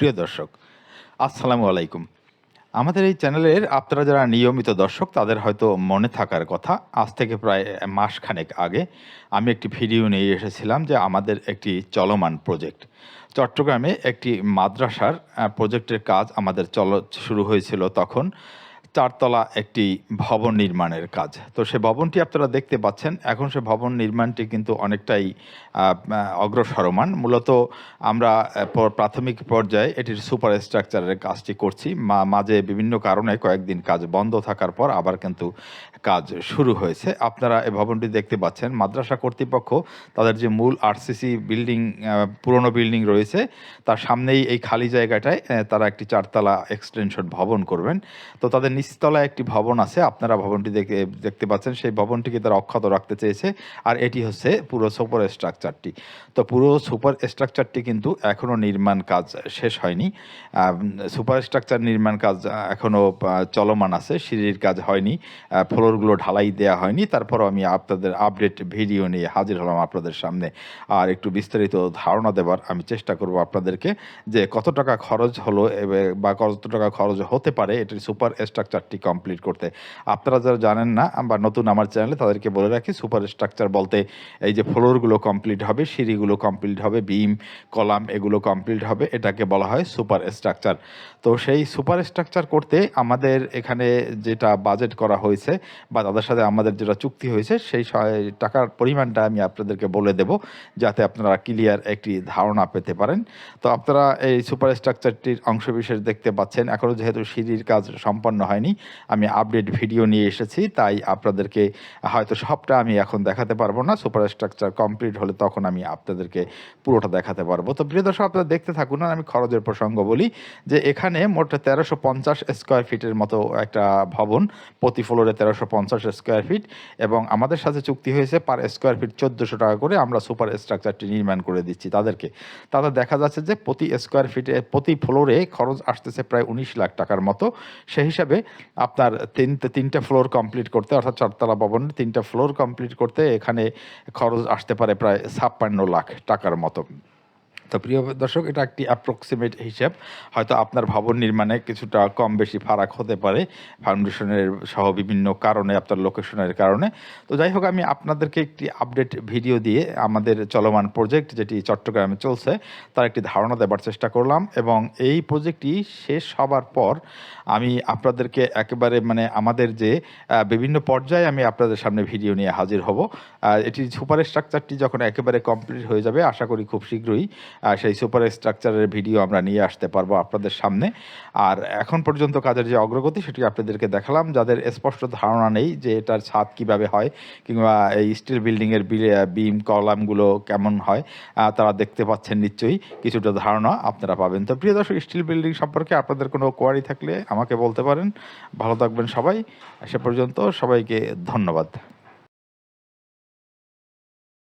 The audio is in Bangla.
প্রিয় দর্শক, আসসালামু আলাইকুম। আমাদের এই চ্যানেলের আপনারা যারা নিয়মিত দর্শক, তাদের হয়তো মনে থাকার কথা, আজ থেকে প্রায় মাসখানেক আগে আমি একটি ভিডিও নিয়ে এসেছিলাম যে আমাদের একটি চলমান প্রজেক্ট। চট্টগ্রামে একটি মাদ্রাসার প্রজেক্টের কাজ আমাদের চল, শুরু হয়েছিল তখন চারতলা একটি ভবন নির্মাণের কাজ। তো সে ভবনটি আপনারা দেখতে পাচ্ছেন। এখন সে ভবন নির্মাণটি কিন্তু অনেকটাই অগ্রসরমান। মূলত আমরা প্রাথমিক পর্যায়ে এটির সুপার স্ট্রাকচারের কাজটি করছি। মাঝে বিভিন্ন কারণে কয়েকদিন কাজ বন্ধ থাকার পর আবার কিন্তু কাজ শুরু হয়েছে। আপনারা এই ভবনটি দেখতে পাচ্ছেন। মাদ্রাসা কর্তৃপক্ষ তাদের যে মূল আরসিসি বিল্ডিং পুরনো বিল্ডিং রয়েছে, তার সামনেই এই খালি জায়গাটায় তারা একটি চারতলা এক্সটেনশন ভবন করবেন। তো তাদের নিচতলায় একটি ভবন আছে, আপনারা ভবনটি দেখে, দেখতে পাচ্ছেন, সেই ভবনটিকে তারা অক্ষত রাখতে চেয়েছে, আর এটি হচ্ছে পুরো সুপার স্ট্রাকচারটি। তো পুরো সুপার স্ট্রাকচারটি কিন্তু এখনও নির্মাণ কাজ শেষ হয়নি। সুপার স্ট্রাকচার নির্মাণ কাজ এখনও চলমান আছে, সিঁড়ির কাজ হয়নি ফ্লোরগুলো ঢালাই দেওয়া হয়নি। তারপরও আমি আপনাদের আপডেট ভিডিও নিয়ে হাজির হলাম আপনাদের সামনে। আর একটু বিস্তারিত ধারণা দেবার আমি চেষ্টা করব আপনাদেরকে, যে কত টাকা খরচ হলো বা কত টাকা খরচ হতে পারে এটির সুপার স্ট্রাকচারটি কমপ্লিট করতে। আপনারা যারা জানেন না, বা নতুন আমার চ্যানেলে তাদেরকে বলে রাখি সুপার স্ট্রাকচার বলতে এই যে ফ্লোরগুলো কমপ্লিট হবে, সিঁড়িগুলো কমপ্লিট হবে বিম কলাম, এগুলো কমপ্লিট হবে, এটাকে বলা হয় সুপার স্ট্রাকচার তো সেই সুপার স্ট্রাকচার করতে আমাদের এখানে যেটা বাজেট করা হয়েছে, বা তাদের সাথে আমাদের যেটা চুক্তি হয়েছে, সেই টাকার পরিমাণটা আমি আপনাদেরকে বলে দেব, যাতে আপনারা ক্লিয়ার একটি ধারণা পেতে পারেন। তো আপনারা এই সুপার স্ট্রাকচারটির অংশবিশেষ দেখতে পাচ্ছেন এখনও যেহেতু সিঁড়ির কাজ সম্পন্ন হয়নি। আমি আপডেট ভিডিও নিয়ে এসেছি, তাই আপনাদেরকে হয়তো সবটা আমি এখন দেখাতে পারব না। সুপার স্ট্রাকচার কমপ্লিট হলে তখন আমি আপনাদেরকে পুরোটা দেখাতে পারব। তো প্রিয় আপনারা দেখতে থাকুন, আর আমি খরচের প্রসঙ্গ বলি যে এখানে মোট তেরোশো পঞ্চাশ স্কোয়ার ফিটের মতো একটা ভবন, প্রতি ফ্লোরে তেরোশো পঞ্চাশ স্কোয়ার ফিট এবং আমাদের সাথে চুক্তি হয়েছে পার স্কোয়ার ফিট চোদ্দোশো টাকা করে। আমরা সুপার স্ট্রাকচারটি নির্মাণ করে দিচ্ছি তাদেরকে। তাতে দেখা যাচ্ছে যে প্রতি স্কোয়ার ফিটে প্রতি ফ্লোরে খরচ আসতেছে প্রায় উনিশ লাখ টাকার মতো। সেই হিসাবে আপনার তিন, তিনটা ফ্লোর কমপ্লিট করতে, অর্থাৎ চারতলা ভবনের তিনটা ফ্লোর কমপ্লিট করতে এখানে খরচ আসতে পারে প্রায় ছাপ্পান্ন লাখ টাকার মতো। তো প্রিয় দর্শক, এটা একটি অ্যাপ্রক্সিমেট হিসাব। হয়তো আপনার ভবন নির্মাণে কিছুটা কম বেশি ফারাক হতে পারে, ফাউন্ডেশনের সহ বিভিন্ন কারণে, আপনার লোকেশনের কারণে। তো যাই হোক, আমি আপনাদেরকে একটি আপডেট ভিডিও দিয়ে আমাদের চলমান প্রজেক্ট যেটি চট্টগ্রামে চলছে, তার একটি ধারণা দেবার চেষ্টা করলাম এবং এই প্রজেক্টটি শেষ হবার পর আমি আপনাদেরকে একেবারে মানে আমাদের যে বিভিন্ন পর্যায়ে আমি আপনাদের সামনে ভিডিও নিয়ে হাজির হব। এটি সুপার স্ট্রাকচারটি যখন একেবারে কমপ্লিট হয়ে যাবে, আশা করি খুব শীঘ্রই সেই সুপার স্ট্রাকচারের ভিডিও আমরা নিয়ে আসতে পারব আপনাদের সামনে। আর এখন পর্যন্ত কাজের যে অগ্রগতি, সেটি আপনাদেরকে দেখালাম। যাদের স্পষ্ট ধারণা নেই যে এটার ছাদ কীভাবে হয়, কিংবা এই স্টিল বিল্ডিংয়ের বিম কলামগুলো কেমন হয় তারা দেখতে পাচ্ছেন নিশ্চয়ই কিছুটা ধারণা আপনারা পাবেন। তো প্রিয় দর্শক স্টিল বিল্ডিং সম্পর্কে আপনাদের কোনো কোয়ারি থাকলে আমাকে বলতে পারেন। ভালো থাকবেন সবাই। সে পর্যন্ত সবাইকে ধন্যবাদ।